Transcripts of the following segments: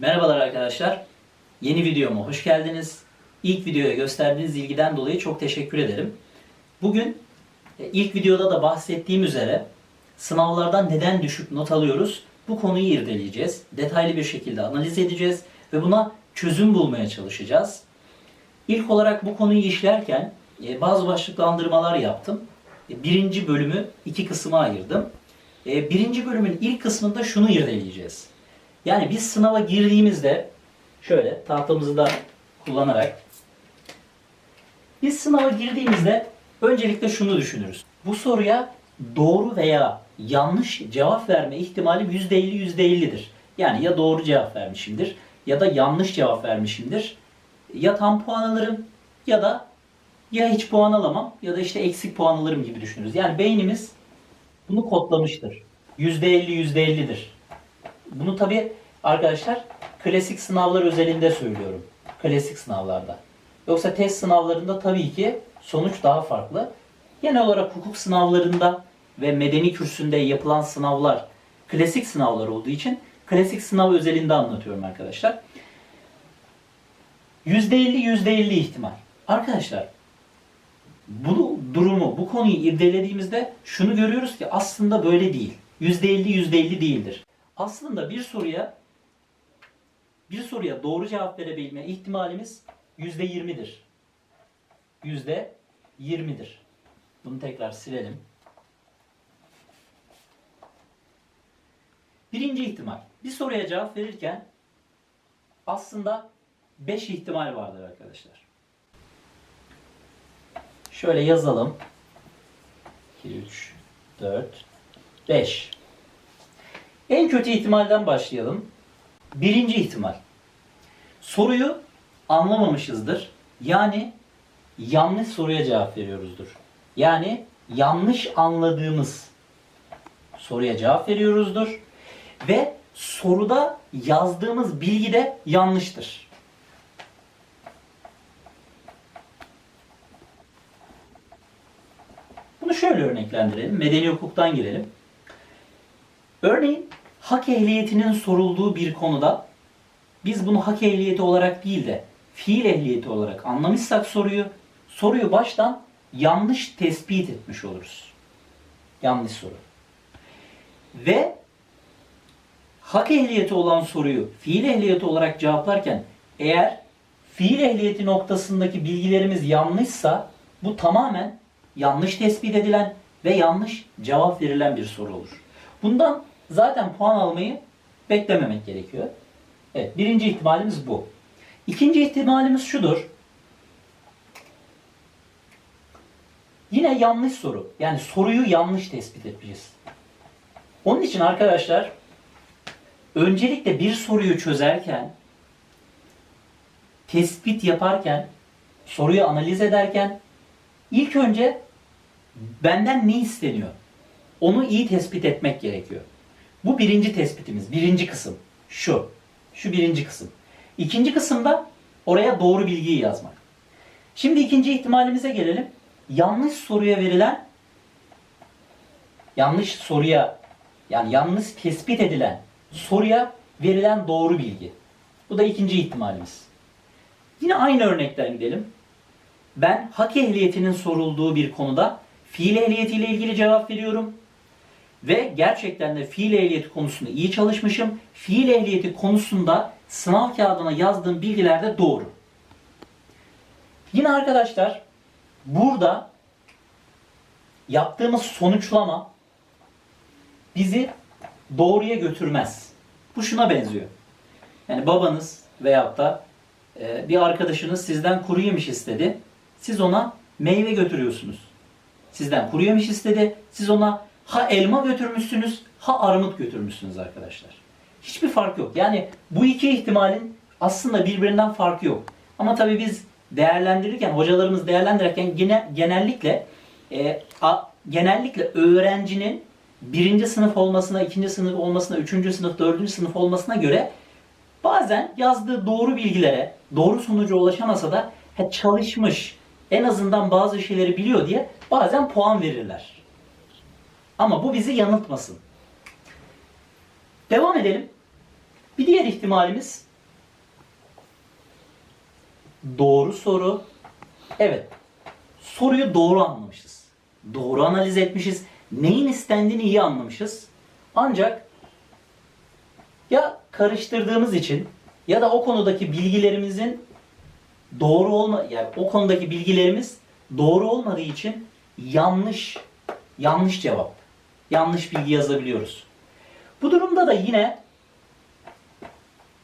Merhabalar arkadaşlar. Yeni videoma hoş geldiniz. İlk videoya gösterdiğiniz ilgiden dolayı çok teşekkür ederim. Bugün e, ilk videoda da bahsettiğim üzere sınavlardan neden düşük not alıyoruz? Bu konuyu irdeleyeceğiz. Detaylı bir şekilde analiz edeceğiz ve buna çözüm bulmaya çalışacağız. İlk olarak bu konuyu işlerken e, bazı başlıklandırmalar yaptım. E, Birinci bölümü iki kısma ayırdım. Birinci bölümün ilk kısmında şunu irdeleyeceğiz. Yani biz sınava girdiğimizde şöyle tahtamızı da kullanarak biz sınava girdiğimizde öncelikle şunu düşünürüz. Bu soruya doğru veya yanlış cevap verme ihtimalim %50 %50'dir. Yani ya doğru cevap vermişimdir ya da yanlış cevap vermişimdir. Ya tam puan alırım ya da ya hiç puan alamam ya da işte eksik puan alırım gibi düşünürüz. Yani beynimiz bunu kodlamıştır. %50 %50'dir. Bunu tabi arkadaşlar klasik sınavlar özelinde söylüyorum. Klasik sınavlarda. Yoksa test sınavlarında tabii ki sonuç daha farklı. Genel olarak hukuk sınavlarında ve medeni kürsünde yapılan sınavlar klasik sınavlar olduğu için klasik sınav özelinde anlatıyorum arkadaşlar. %50 %50 ihtimal. Arkadaşlar bu durumu, bu konuyu irdelediğimizde şunu görüyoruz ki aslında böyle değil. %50 %50 değildir. Aslında bir soruya bir soruya doğru cevap verebilme ihtimalimiz %20'dir. %20'dir. Bunu tekrar silelim. Birinci ihtimal. Bir soruya cevap verirken aslında 5 ihtimal vardır arkadaşlar. Şöyle yazalım. 2, 3, 4, 5. En kötü ihtimalden başlayalım. Birinci ihtimal. Soruyu anlamamışızdır. Yani yanlış soruya cevap veriyoruzdur. Yani yanlış anladığımız soruya cevap veriyoruzdur. Ve soruda yazdığımız bilgi de yanlıştır. Bunu şöyle örneklendirelim. Medeni hukuktan girelim. Örneğin hak ehliyetinin sorulduğu bir konuda biz bunu hak ehliyeti olarak değil de fiil ehliyeti olarak anlamışsak soruyu, soruyu baştan yanlış tespit etmiş oluruz. Yanlış soru. Ve hak ehliyeti olan soruyu fiil ehliyeti olarak cevaplarken eğer fiil ehliyeti noktasındaki bilgilerimiz yanlışsa bu tamamen yanlış tespit edilen ve yanlış cevap verilen bir soru olur. Bundan zaten puan almayı beklememek gerekiyor. Evet, birinci ihtimalimiz bu. İkinci ihtimalimiz şudur. Yine yanlış soru. Yani soruyu yanlış tespit etmişiz. Onun için arkadaşlar öncelikle bir soruyu çözerken tespit yaparken soruyu analiz ederken ilk önce benden ne isteniyor? Onu iyi tespit etmek gerekiyor. Bu birinci tespitimiz, birinci kısım. Şu. Şu birinci kısım. İkinci kısımda oraya doğru bilgiyi yazmak. Şimdi ikinci ihtimalimize gelelim. Yanlış soruya verilen yanlış soruya yani yanlış tespit edilen soruya verilen doğru bilgi. Bu da ikinci ihtimalimiz. Yine aynı örnekten gidelim. Ben hak ehliyetinin sorulduğu bir konuda fiil ehliyetiyle ilgili cevap veriyorum. Ve gerçekten de fiil ehliyeti konusunda iyi çalışmışım. Fiil ehliyeti konusunda sınav kağıdına yazdığım bilgiler de doğru. Yine arkadaşlar burada yaptığımız sonuçlama bizi doğruya götürmez. Bu şuna benziyor. Yani babanız veyahut da e, bir arkadaşınız sizden kuru yemiş istedi. Siz ona meyve götürüyorsunuz. Sizden kuru yemiş istedi. Siz ona ha elma götürmüşsünüz ha armut götürmüşsünüz arkadaşlar. Hiçbir fark yok. Yani bu iki ihtimalin aslında birbirinden farkı yok. Ama tabii biz değerlendirirken, hocalarımız değerlendirirken gene, genellikle e, a, genellikle öğrencinin birinci sınıf olmasına, ikinci sınıf olmasına, üçüncü sınıf, dördüncü sınıf olmasına göre bazen yazdığı doğru bilgilere, doğru sonuca ulaşamasa da ha, çalışmış, en azından bazı şeyleri biliyor diye bazen puan verirler. Ama bu bizi yanıltmasın. Devam edelim. Bir diğer ihtimalimiz Doğru soru. Evet. Soruyu doğru anlamışız. Doğru analiz etmişiz. Neyin istendiğini iyi anlamışız. Ancak ya karıştırdığımız için ya da o konudaki bilgilerimizin doğru olma yani o konudaki bilgilerimiz doğru olmadığı için yanlış yanlış cevap, yanlış bilgi yazabiliyoruz. Bu durumda da yine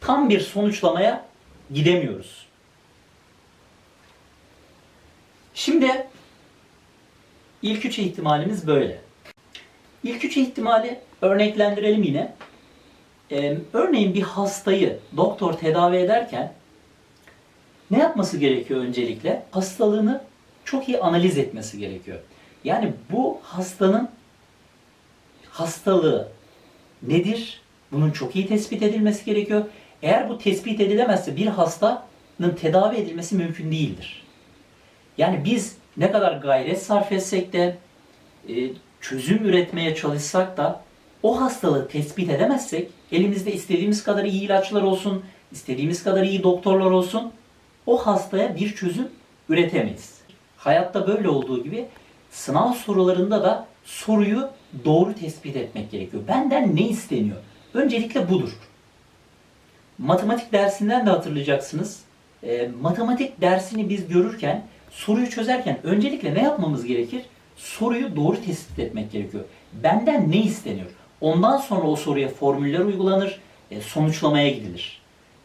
tam bir sonuçlamaya gidemiyoruz. Şimdi ilk üç ihtimalimiz böyle. İlk üç ihtimali örneklendirelim yine. Ee, örneğin bir hastayı doktor tedavi ederken ne yapması gerekiyor öncelikle? Hastalığını çok iyi analiz etmesi gerekiyor. Yani bu hastanın hastalığı nedir? Bunun çok iyi tespit edilmesi gerekiyor. Eğer bu tespit edilemezse bir hastanın tedavi edilmesi mümkün değildir. Yani biz ne kadar gayret sarf etsek de e, çözüm üretmeye çalışsak da o hastalığı tespit edemezsek elimizde istediğimiz kadar iyi ilaçlar olsun, istediğimiz kadar iyi doktorlar olsun o hastaya bir çözüm üretemeyiz. Hayatta böyle olduğu gibi sınav sorularında da soruyu doğru tespit etmek gerekiyor. Benden ne isteniyor? Öncelikle budur. Matematik dersinden de hatırlayacaksınız. E, matematik dersini biz görürken, soruyu çözerken öncelikle ne yapmamız gerekir? Soruyu doğru tespit etmek gerekiyor. Benden ne isteniyor? Ondan sonra o soruya formüller uygulanır, e, sonuçlamaya gidilir.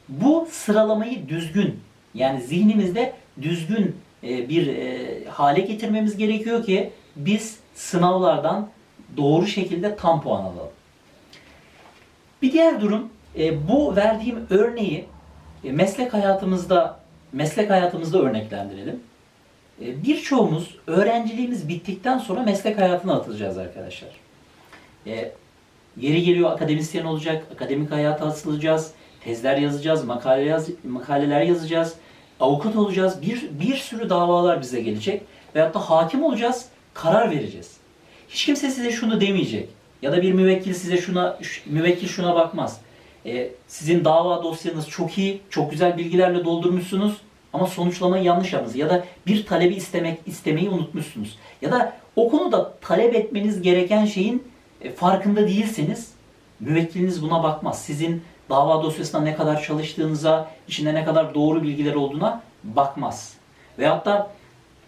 Bu sıralamayı düzgün, yani zihnimizde düzgün e, bir e, hale getirmemiz gerekiyor ki biz sınavlardan doğru şekilde tam puan alalım. Bir diğer durum e, bu verdiğim örneği e, meslek hayatımızda meslek hayatımızda örneklendirelim. E, birçoğumuz öğrenciliğimiz bittikten sonra meslek hayatına atılacağız arkadaşlar. E, yeri geliyor akademisyen olacak, akademik hayata atılacağız, tezler yazacağız, makale yaz, makaleler yazacağız, avukat olacağız, bir, bir sürü davalar bize gelecek veyahut da hakim olacağız, karar vereceğiz. Hiç kimse size şunu demeyecek ya da bir müvekkil size şuna, müvekkil şuna bakmaz. E, sizin dava dosyanız çok iyi, çok güzel bilgilerle doldurmuşsunuz ama sonuçlamayı yanlış yapmışsınız. Ya da bir talebi istemek istemeyi unutmuşsunuz. Ya da o konuda talep etmeniz gereken şeyin e, farkında değilseniz müvekkiliniz buna bakmaz. Sizin dava dosyasında ne kadar çalıştığınıza, içinde ne kadar doğru bilgiler olduğuna bakmaz. Veyahut da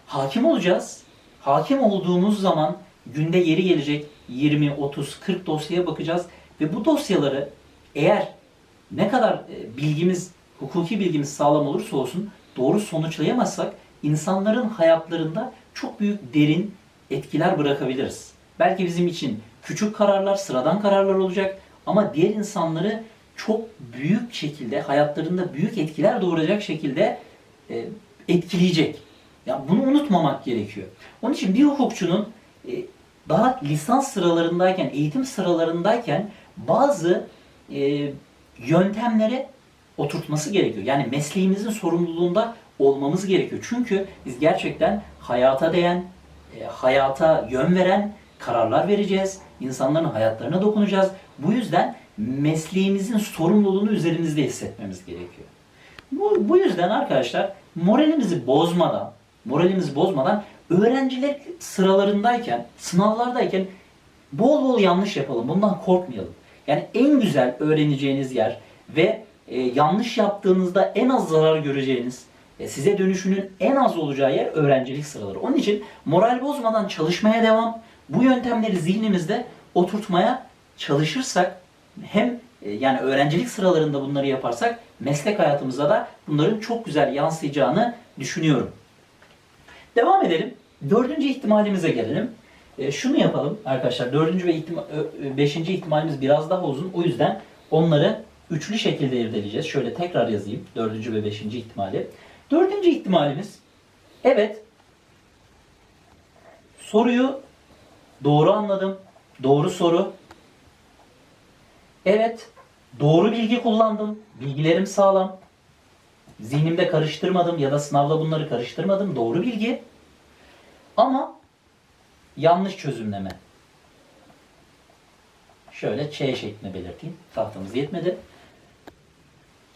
hakim olacağız. Hakim olduğumuz zaman günde yeri gelecek 20, 30, 40 dosyaya bakacağız ve bu dosyaları eğer ne kadar e, bilgimiz, hukuki bilgimiz sağlam olursa olsun doğru sonuçlayamazsak insanların hayatlarında çok büyük derin etkiler bırakabiliriz. Belki bizim için küçük kararlar, sıradan kararlar olacak ama diğer insanları çok büyük şekilde hayatlarında büyük etkiler doğuracak şekilde e, etkileyecek. Ya bunu unutmamak gerekiyor. Onun için bir hukukçunun e, daha lisans sıralarındayken, eğitim sıralarındayken bazı e, yöntemlere oturtması gerekiyor. Yani mesleğimizin sorumluluğunda olmamız gerekiyor. Çünkü biz gerçekten hayata değen, e, hayata yön veren kararlar vereceğiz. İnsanların hayatlarına dokunacağız. Bu yüzden mesleğimizin sorumluluğunu üzerimizde hissetmemiz gerekiyor. Bu, bu yüzden arkadaşlar moralimizi bozmadan, moralimizi bozmadan öğrenciler sıralarındayken, sınavlardayken bol bol yanlış yapalım. Bundan korkmayalım. Yani en güzel öğreneceğiniz yer ve e, yanlış yaptığınızda en az zarar göreceğiniz, e, size dönüşünün en az olacağı yer öğrencilik sıraları. Onun için moral bozmadan çalışmaya devam. Bu yöntemleri zihnimizde oturtmaya çalışırsak hem e, yani öğrencilik sıralarında bunları yaparsak meslek hayatımızda da bunların çok güzel yansıyacağını düşünüyorum. Devam edelim. Dördüncü ihtimalimize gelelim. E, şunu yapalım arkadaşlar. Dördüncü ve ihtima, ö- ö- beşinci ihtimalimiz biraz daha uzun. O yüzden onları üçlü şekilde irdeleyeceğiz. Şöyle tekrar yazayım. Dördüncü ve beşinci ihtimali. Dördüncü ihtimalimiz evet soruyu doğru anladım. Doğru soru. Evet doğru bilgi kullandım. Bilgilerim sağlam. Zihnimde karıştırmadım ya da sınavda bunları karıştırmadım. Doğru bilgi. Ama yanlış çözümleme. Şöyle Ç şeklinde belirteyim. Tahtamız yetmedi.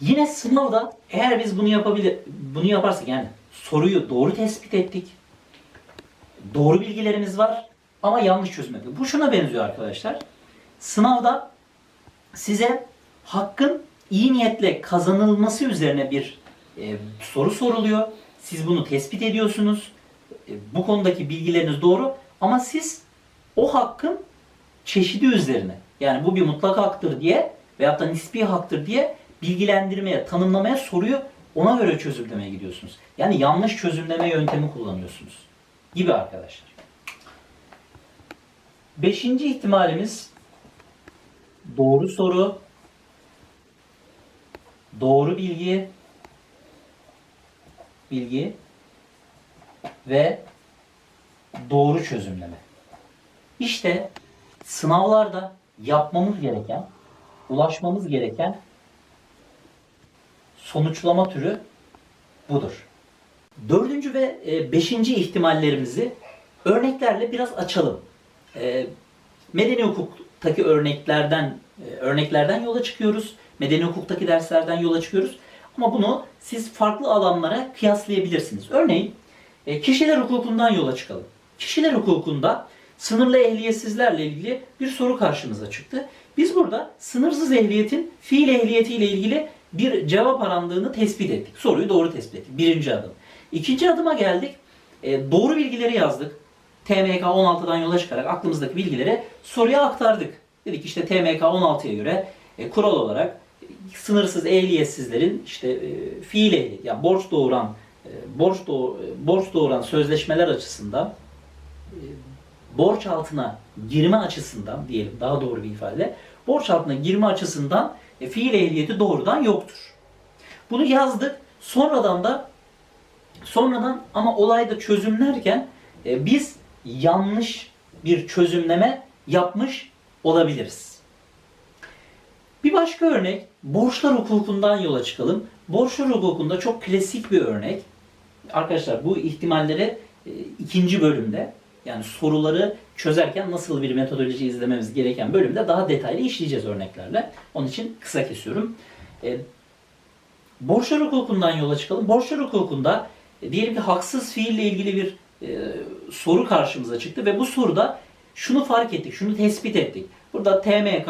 Yine sınavda eğer biz bunu yapabilir bunu yaparsak yani soruyu doğru tespit ettik. Doğru bilgilerimiz var ama yanlış yaptık. Bu şuna benziyor arkadaşlar. Sınavda size hakkın iyi niyetle kazanılması üzerine bir e, soru soruluyor. Siz bunu tespit ediyorsunuz. E, bu konudaki bilgileriniz doğru ama siz o hakkın çeşidi üzerine yani bu bir mutlak haktır diye veyahut da nispi haktır diye bilgilendirmeye, tanımlamaya soruyu ona göre çözümlemeye gidiyorsunuz. Yani yanlış çözümleme yöntemi kullanıyorsunuz gibi arkadaşlar. Beşinci ihtimalimiz doğru soru, doğru bilgi, bilgi ve doğru çözümleme. İşte sınavlarda yapmamız gereken, ulaşmamız gereken sonuçlama türü budur. Dördüncü ve e, beşinci ihtimallerimizi örneklerle biraz açalım. E, medeni hukuktaki örneklerden e, örneklerden yola çıkıyoruz. Medeni hukuktaki derslerden yola çıkıyoruz. Ama bunu siz farklı alanlara kıyaslayabilirsiniz. Örneğin e, kişiler hukukundan yola çıkalım. Kişiler hukukunda sınırlı ehliyetsizlerle ilgili bir soru karşımıza çıktı. Biz burada sınırsız ehliyetin fiil ehliyetiyle ilgili bir cevap arandığını tespit ettik. Soruyu doğru tespit ettik. Birinci adım. İkinci adıma geldik. E, doğru bilgileri yazdık. TMK 16'dan yola çıkarak aklımızdaki bilgileri soruya aktardık. Dedik işte TMK 16'ya göre e, kural olarak sınırsız ehliyetsizlerin işte e, fiil ehliyet yani borç doğuran e, borç doğ, e, borç doğuran sözleşmeler açısından e, borç altına girme açısından diyelim daha doğru bir ifade borç altına girme açısından e, fiil ehliyeti doğrudan yoktur. Bunu yazdık. Sonradan da sonradan ama olayda çözümlerken e, biz yanlış bir çözümleme yapmış olabiliriz. Bir başka örnek borçlar hukukundan yola çıkalım. Borçlar hukukunda çok klasik bir örnek. Arkadaşlar bu ihtimalleri e, ikinci bölümde yani soruları çözerken nasıl bir metodoloji izlememiz gereken bölümde daha detaylı işleyeceğiz örneklerle. Onun için kısa kesiyorum. E, borçlar hukukundan yola çıkalım. Borçlar hukukunda e, diyelim ki haksız fiille ilgili bir e, soru karşımıza çıktı ve bu soruda şunu fark ettik, şunu tespit ettik. Burada TMK,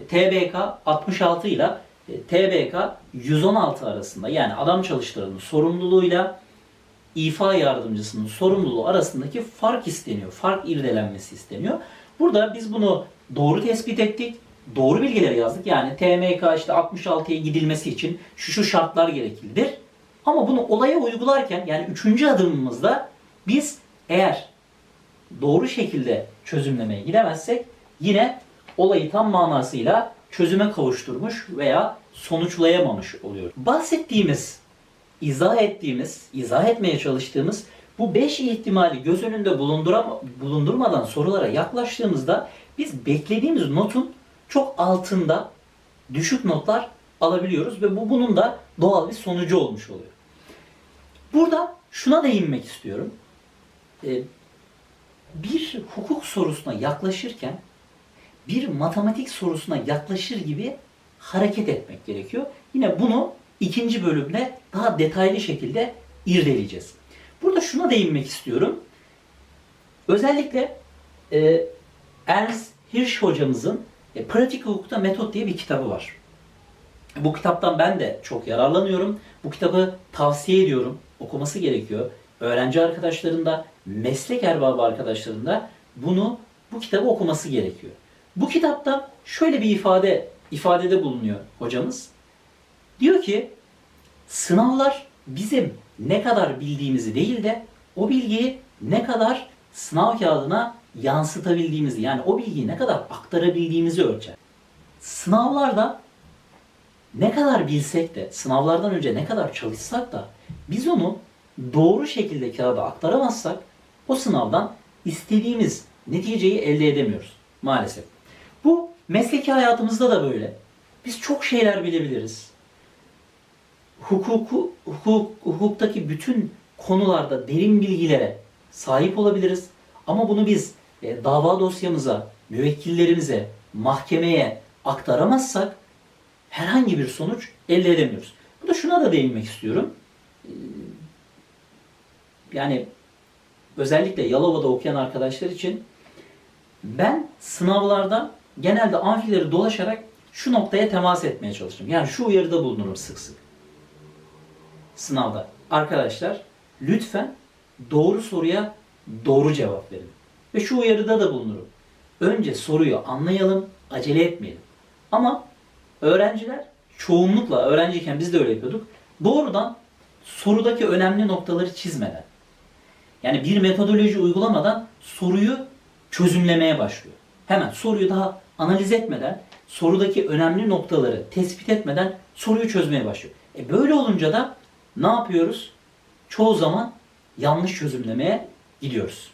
TBK 66 ile e, TBK 116 arasında yani adam çalıştıranın sorumluluğuyla ifa yardımcısının sorumluluğu arasındaki fark isteniyor. Fark irdelenmesi isteniyor. Burada biz bunu doğru tespit ettik. Doğru bilgileri yazdık. Yani TMK işte 66'ya gidilmesi için şu şu şartlar gereklidir. Ama bunu olaya uygularken yani üçüncü adımımızda biz eğer doğru şekilde çözümlemeye gidemezsek yine olayı tam manasıyla çözüme kavuşturmuş veya sonuçlayamamış oluyor. Bahsettiğimiz izah ettiğimiz, izah etmeye çalıştığımız bu beş ihtimali göz önünde bulundurmadan sorulara yaklaştığımızda biz beklediğimiz notun çok altında düşük notlar alabiliyoruz ve bu bunun da doğal bir sonucu olmuş oluyor. Burada şuna değinmek istiyorum. Ee, bir hukuk sorusuna yaklaşırken bir matematik sorusuna yaklaşır gibi hareket etmek gerekiyor. Yine bunu ikinci bölümde daha detaylı şekilde irdeleyeceğiz. Burada şuna değinmek istiyorum. Özellikle e, Ernst Hirsch hocamızın e, Pratik Hukukta Metot diye bir kitabı var. Bu kitaptan ben de çok yararlanıyorum. Bu kitabı tavsiye ediyorum. Okuması gerekiyor. Öğrenci arkadaşların da, meslek erbabı arkadaşların da bunu bu kitabı okuması gerekiyor. Bu kitapta şöyle bir ifade ifadede bulunuyor hocamız. Diyor ki sınavlar bizim ne kadar bildiğimizi değil de o bilgiyi ne kadar sınav kağıdına yansıtabildiğimizi yani o bilgiyi ne kadar aktarabildiğimizi ölçer. Sınavlarda ne kadar bilsek de sınavlardan önce ne kadar çalışsak da biz onu doğru şekilde kağıda aktaramazsak o sınavdan istediğimiz neticeyi elde edemiyoruz maalesef. Mesleki hayatımızda da böyle. Biz çok şeyler bilebiliriz hukuku, hukuk, hukuktaki bütün konularda derin bilgilere sahip olabiliriz. Ama bunu biz e, dava dosyamıza, müvekkillerimize, mahkemeye aktaramazsak herhangi bir sonuç elde edemiyoruz. Burada şuna da değinmek istiyorum. Ee, Yani özellikle Yalova'da okuyan arkadaşlar için ben sınavlarda genelde amfileri dolaşarak şu noktaya temas etmeye çalıştım. Yani şu uyarıda bulunurum sık sık. Sınavda. Arkadaşlar lütfen doğru soruya doğru cevap verin. Ve şu uyarıda da bulunurum. Önce soruyu anlayalım, acele etmeyelim. Ama öğrenciler çoğunlukla öğrenciyken biz de öyle yapıyorduk. Doğrudan sorudaki önemli noktaları çizmeden yani bir metodoloji uygulamadan soruyu çözümlemeye başlıyor. Hemen soruyu daha analiz etmeden, sorudaki önemli noktaları tespit etmeden soruyu çözmeye başlıyor. E böyle olunca da ne yapıyoruz? Çoğu zaman yanlış çözümlemeye gidiyoruz.